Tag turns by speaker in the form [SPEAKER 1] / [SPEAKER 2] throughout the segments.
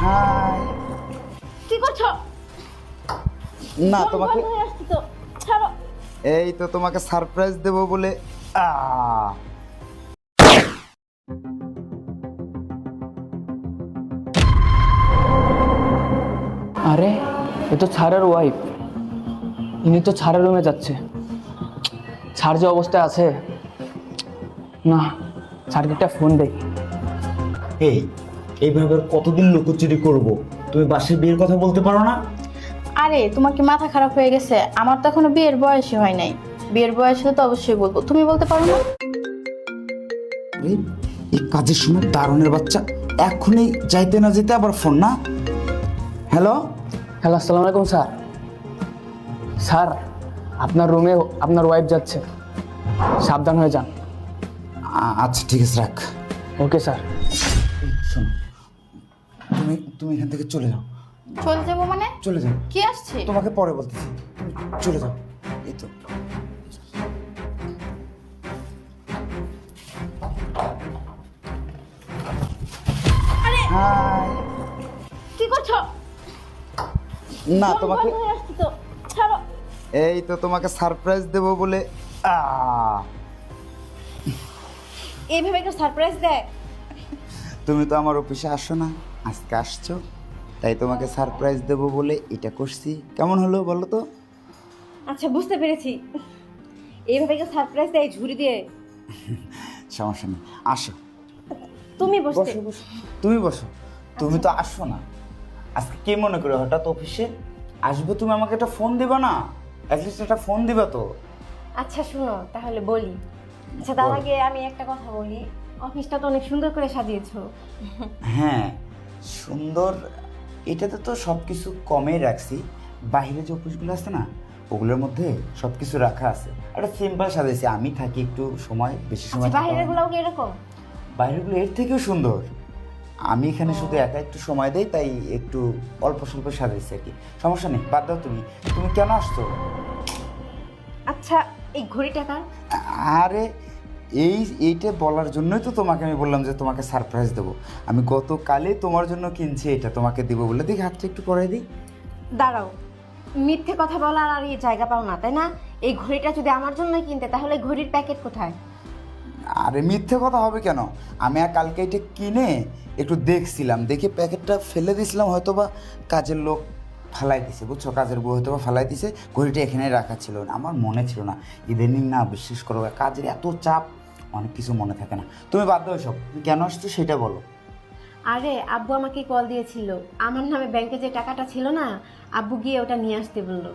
[SPEAKER 1] High
[SPEAKER 2] কি করছ?
[SPEAKER 1] না তোমাকে
[SPEAKER 2] বন্ধ আসছে তো। ছাড়ো।
[SPEAKER 1] এই তো তোমাকে সারপ্রাইজ দেব বলে আহ!
[SPEAKER 3] আরে এ তো ছাড়ের ওয়াইফ ইনি তো ছাড়ের রুমে যাচ্ছে। ছাড় যে অবস্থায় আছে না ছাড়কে একটা ফোন দেই।
[SPEAKER 1] এই এইভাবে আর কতদিন লুকোচুরি করব? তুমি বাসে বিয়ের কথা বলতে পারো না?
[SPEAKER 2] আরে তোমার কি মাথা খারাপ হয়ে গেছে? আমার তো এখনও বিয়ের বয়সই হয় নাই। বিয়ের বয়স হলে তো অবশ্যই বলব। তুমি বলতে পারো না?
[SPEAKER 1] আরে, এই কাজের সময় দারুণের বাচ্চা। এখনই যাইতে না যেতে আবার ফোন না? হ্যালো
[SPEAKER 3] হ্যালো আসসালামু আলাইকুম স্যার। স্যার আপনার রুমে আপনার ওয়াইফ যাচ্ছে। সাবধান হয়ে যান।
[SPEAKER 1] আ- আচ্ছা ঠিক আছে রাখ।
[SPEAKER 3] Okay sir.
[SPEAKER 1] শোনো। তুমি তুমি এখান থেকে চলে যাও।
[SPEAKER 2] চলে যাব মানে?
[SPEAKER 1] চলে যাও।
[SPEAKER 2] কি আসছে?
[SPEAKER 1] তোমাকে পরে বলতেছি। তুমি চলে যাও। এই তো।
[SPEAKER 2] কি করছ?
[SPEAKER 1] না তোমাকে এই তো তোমাকে সারপ্রাইজ দেব বলে!
[SPEAKER 2] এইভাবে কেউ সারপ্রাইজ দেয়?
[SPEAKER 1] তুমি তো আমার অফিসে আসো না। আজকে আসছো তাই তোমাকে সারপ্রাইজ দেব বলে এটা করছি। কেমন হলো বলো তো?
[SPEAKER 2] আচ্ছা বুঝতে পেরেছি। এইভাবে কেউ সারপ্রাইজ দেয় ঝুড়ি দিয়ে?
[SPEAKER 1] সমস্যা নেই আসো।
[SPEAKER 2] তুমি
[SPEAKER 1] বসো বসো। তুমি বসো। তুমি তো আসো না। আজকে কে মনে করে হঠাৎ অফিসে? আসব তুমি আমাকে একটা ফোন দিবা না? অ্যাটলিস্ট একটা ফোন দিবা তো।
[SPEAKER 4] আচ্ছা শুনো তাহলে বলি। আচ্ছা তার আগে আমি একটা কথা বলি। অফিসটা তো অনেক সুন্দর করে সাজিয়েছো।
[SPEAKER 1] হ্যাঁ সুন্দর এটাতে তো সব কিছু কমই রাখছি। বাইরে যে অফিসগুলো আছে না ওগুলোর মধ্যে সব কিছু রাখা আছে। একটা সিম্পল সাজাইছি আমি থাকি একটু সময় বেশি সময়
[SPEAKER 4] আচ্ছা
[SPEAKER 1] থাকা হয় না।
[SPEAKER 4] বাইরের গুলাও কি এরকম?
[SPEAKER 1] বাইরেগুলো এর থেকেও সুন্দর। আমি এখানে শুধু একা একটু সময় দেই তাই একটু অল্প স্বল্প সাজাইছি আর কি। সমস্যা নেই বাদ দাও তুমি। তুমি কেন আসছো?
[SPEAKER 4] আচ্ছা এই ঘড়ি টাকার
[SPEAKER 1] আরে এই এইটা বলার জন্যই তো তোমাকে আমি বললাম যে তোমাকে সারপ্রাইজ দেবো। আমি গতকালে তোমার জন্য কিনছি এটা তোমাকে দিব বলে। দেখি হাতটা একটু পরে দিই।
[SPEAKER 4] দাঁড়াও মিথ্যে কথা বলার আর এই জায়গা পাও না তাই না? এই ঘড়িটা যদি আমার জন্য কিনতে তাহলে ঘড়ির প্যাকেট কোথায়?
[SPEAKER 1] আরে মিথ্যে কথা হবে কেন? আমি আর কালকে এটা কিনে একটু দেখছিলাম দেখে প্যাকেটটা ফেলে দিয়েছিলাম হয়তো বা কাজের লোক ফালাই দিছে বুঝছ? কাজের বউ হয়তো বা ফালাই দিছে ঘড়িটা এখানে রাখা ছিল না আমার মনে ছিল না। ইদানিং না বিশ্বাস করো কাজের এত চাপ অনেক কিছু মনে থাকে না। তুমি বাদ দাও সব তুমি কেন আসছো সেটা বলো।
[SPEAKER 4] আরে আব্বু আমাকে কল দিয়েছিল। আমার নামে ব্যাংকে যে টাকাটা ছিল না আব্বু গিয়ে ওটা নিয়ে আসতে বলল।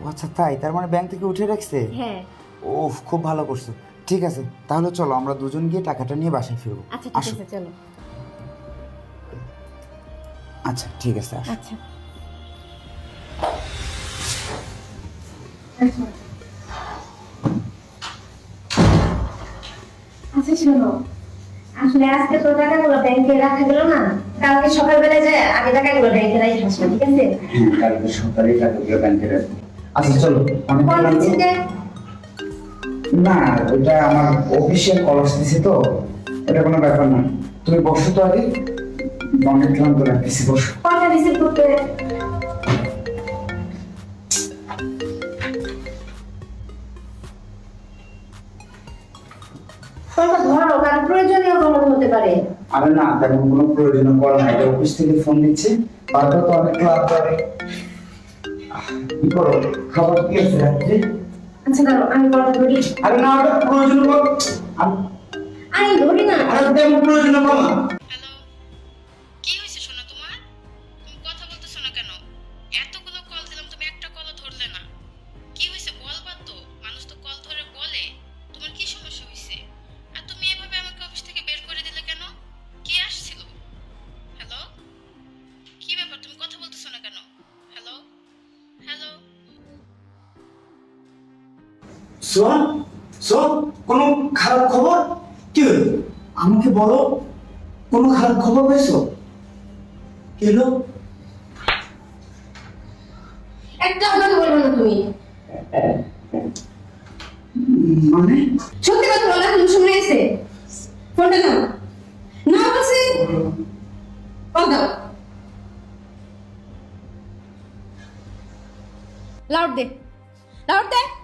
[SPEAKER 1] ও আচ্ছা তাই? তার মানে ব্যাংক থেকে উঠে রাখছে?
[SPEAKER 4] হ্যাঁ।
[SPEAKER 1] ওফ খুব ভালো করছ। ঠিক আছে তাহলে চলো আমরা দুজন গিয়ে টাকাটা নিয়ে বাসায় ফিরবো।
[SPEAKER 4] আচ্ছা ঠিক
[SPEAKER 1] আসো।
[SPEAKER 4] আছে চলো।
[SPEAKER 1] আচ্ছা ঠিক আছে আসো।
[SPEAKER 4] আচ্ছা। আচ্ছা শোনো। আসলে আজকে তো টাকাগুলো ব্যাংকে রাখা গেল না কালকে সকালবেলা যায় আগে টাকাগুলো ব্যাংকে রাখি আসব ঠিক আছে?
[SPEAKER 1] কালকে সকালে টাকাগুলো ব্যাংকে রাখব। আচ্ছা চলো
[SPEAKER 4] যে?
[SPEAKER 1] না ওটা আমার অফিসিয়াল কল আসতেছে তো এটা কোনো ব্যাপার না। তুমি বসো তো আগে অনেক ক্লান্ত লাগতেছে বসো।
[SPEAKER 4] কলটা রিসিভ করতে কলটা ধরো কারণ প্রয়োজনীয় কল হতে পারে।
[SPEAKER 1] আরে না তেমন কোনো প্রয়োজন কল নাই এটা অফিস থেকে ফোন দিচ্ছে বারবার তো অনেক ক্লাস করে কি করো? খাবার কি আছে রাত্রে?
[SPEAKER 4] আচ্ছা দাঁড়ো আমি কলটা ধরি
[SPEAKER 1] আরে না ওটা প্রয়োজন আরে
[SPEAKER 4] আমি ধরি না।
[SPEAKER 1] আরে তেমন প্রয়োজন কল
[SPEAKER 5] শোন
[SPEAKER 1] শোন খারাপ খবর? কি আমাকে বলো কোন খারাপ খবর পেয়েছ? কেলো
[SPEAKER 4] একটা বলব না তুমি।
[SPEAKER 1] মানে?
[SPEAKER 4] সত্যি কথা বলা তুমি শুনে এসে। ফোনটা নাও। না বলছি? দাও। লাউড দে। লাউড দে।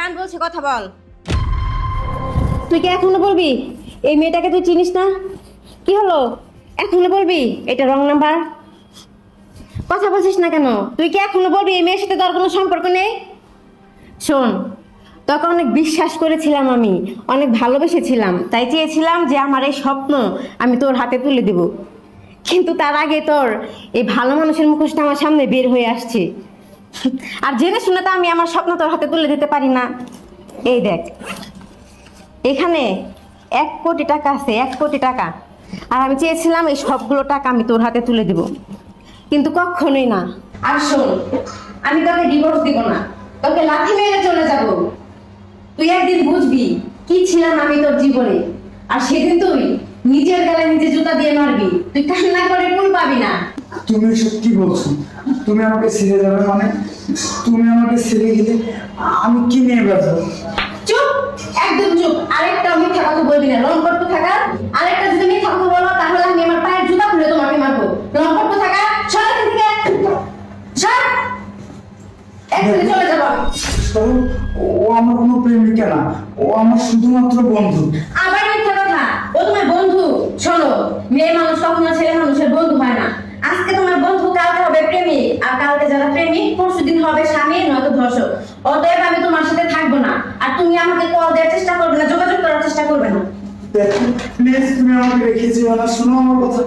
[SPEAKER 6] জান
[SPEAKER 4] বলছে, কথা বল। তুই কি এখনও বলবি? এই মেয়েটাকে তুই চিনিস না? কি হলো? এখনও বলবি? এটা রং নাম্বার কথা বলছিস না কেন? তুই কি এখনও বলবি এই মেয়ের সাথে তোর কোনো সম্পর্ক নেই? শোন, তোকে অনেক বিশ্বাস করেছিলাম আমি, অনেক ভালোবেসেছিলাম। তাই চেয়েছিলাম যে আমার এই স্বপ্ন আমি তোর হাতে তুলে দেব। কিন্তু তার আগে তোর এই ভালো মানুষের মুখোশটা আমার সামনে বের হয়ে আসছে। আর জেনে শুনে তো আমি আমার স্বপ্ন তোর হাতে তুলে দিতে পারি না। এই দেখ, এখানে এক কোটি টাকা আছে, এক কোটি টাকা। আর আমি চেয়েছিলাম এই সবগুলো টাকা আমি তোর হাতে তুলে দেব। কিন্তু কখনোই না। আর শোন, আমি তোকে ডিভোর্স দিব না। তোকে লাথি মেরে চলে যাব। তুই একদিন বুঝবি কি ছিলাম আমি তোর জীবনে। আর সেদিন তুই নিজের গেলে নিজে জুতা দিয়ে মারবি। তুই কান্না করে কুল পাবি না।
[SPEAKER 1] তুমি সত্যি বলছো? তুমি আমাকে ছেড়ে যাবে মানে? তুমি আমাকে ছেড়ে গেলে আমি কি নিয়ে বাঁচবো?
[SPEAKER 4] চুপ! একদম চুপ! আরেকটা মিথ্যা কথা বলবি না। লং থাকা। আরেকটা যদি মিথ্যা কথা বলো তাহলে আমি আমার পায়ের জুতা খুলে তোমাকে মারবো। লং থাকা। সর থেকে। সর! এক্ষুনি চলে যাব
[SPEAKER 1] ও আমার কোনো প্রেমিকা না। ও আমার শুধুমাত্র বন্ধু।
[SPEAKER 4] আবার মিথ্যা কথা। ও তোমার বন্ধু। শোনো মেয়ে মানুষ কখনো ছেলে মানুষের বন্ধু হয় না। আজকে তোমার বন্ধু কালকে হবে প্রেমিক, আর কালকে যারা প্রেমিক, পরশুদিন হবে স্বামী, নয়তো ধর্ষক। অতএব আমি তোমার সাথে থাকব না। আর তুমি আমাকে কল দেওয়ার চেষ্টা করবে না, যোগাযোগ করার চেষ্টা করবে না।
[SPEAKER 1] দেখো প্লিজ তুমি আমাকে রেখে না, শোনো আমার কথা।